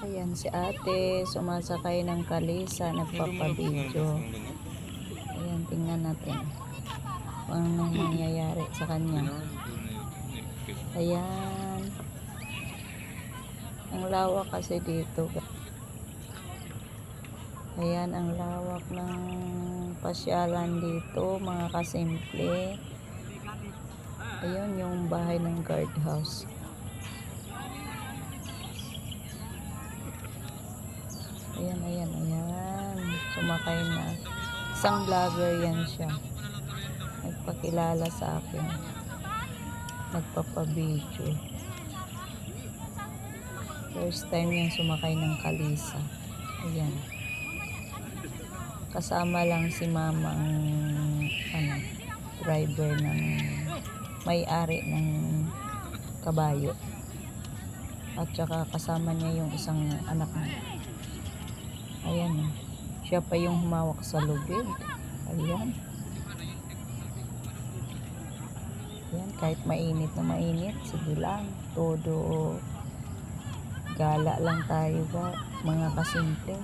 Ayan si ate, sumasakay ng kalisa, nagpapabidyo. Ayan, tingnan natin. Kung anong mangyayari sa kanya. Ayan. Ang lawak kasi dito. Ayan, ang lawak ng pasyalan dito, mga kasimple. Ayun, yung bahay ng guardhouse. Ayan, ayan, ayan. Sumakay na. Isang vlogger yan siya. Nagpakilala sa akin. Nagpapabidyo. First time niyang sumakay ng kalisa. Ayan. Kasama lang si mamang ano, driver ng may-ari ng kabayo. At saka kasama niya yung isang anak niya. Ayan. oh. Siya pa yung humawak sa lubid. Ayan. Ayan, kahit mainit na mainit, sige lang. Todo gala lang tayo ba, mga kasimple.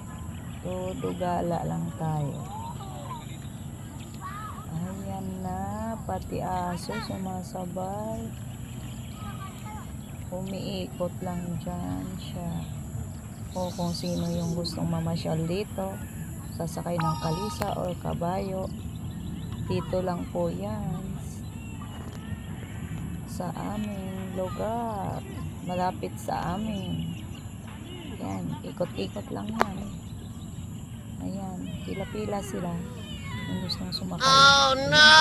Todo gala lang tayo. Ayan na, pati aso sumasabay. Umiikot lang dyan siya. O kung sino yung gustong mamasyal dito, sasakay ng kalisa or kabayo, dito lang po yan. Sa aming lugar. Malapit sa amin. Yan, ikot-ikot lang yan. Ayan, pila-pila sila. Yung gustong sumakay. Oh no!